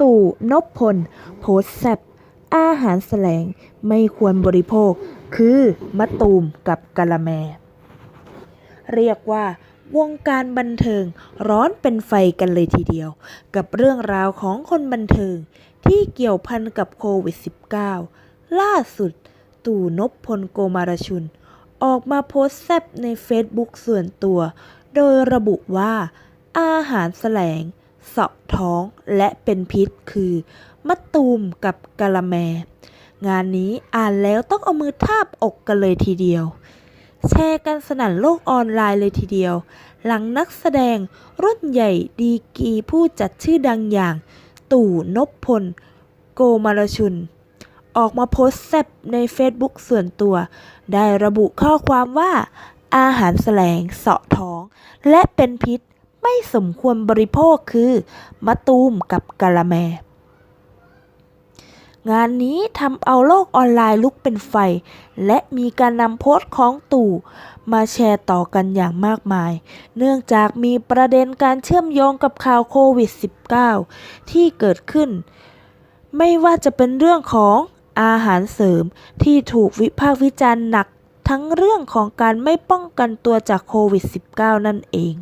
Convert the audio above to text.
ตู่นพพล โพสแซบอาหารแสลงไม่ควรบริโภค คือมะตูมกับกะละแม เรียกว่าวงการบันเทิงร้อนเป็นไฟกันเลยทีเดียว กับเรื่องราวของคนบันเทิงที่เกี่ยวพันกับโควิด -19 ล่าสุด ตู่นพพลโกมารชุน ออกมาโพสแซบในเฟซบุ๊กส่วนตัว โดยระบุว่าอาหารแสลง เสาะท้องและเป็นพิษคือ มะตูมกับกะละแม งานนี้อ่านแล้วต้องเอามือทาบอกกันเลยทีเดียว แชร์กันสนั่นโลกออนไลน์เลยทีเดียว หลังนักแสดงรุ่นใหญ่ดีกีผู้จัดชื่อดังอย่าง ตู่นพพล โกมารชุน ออกมาโพสต์แซบในเฟซบุ๊กส่วนตัว ได้ระบุข้อความว่าอาหารแสลงเสาะท้อง และเป็นพิษ ไม่สมควรบริโภคคือมะตูมกับกะละแม งานนี้ทำเอาโลกออนไลน์ลุกเป็นไฟ และมีการนำโพสต์ของตู่มาแชร์ต่อกันอย่างมากมาย เนื่องจากมีประเด็นการเชื่อมโยงกับข่าวโควิด -19 ที่เกิดขึ้น ไม่ว่าจะเป็นเรื่องของอาหารเสริมที่ถูกวิพากษ์วิจารณ์หนักทั้งเรื่องของการไม่ป้องกันตัวจากโควิด -19 นั่นเอง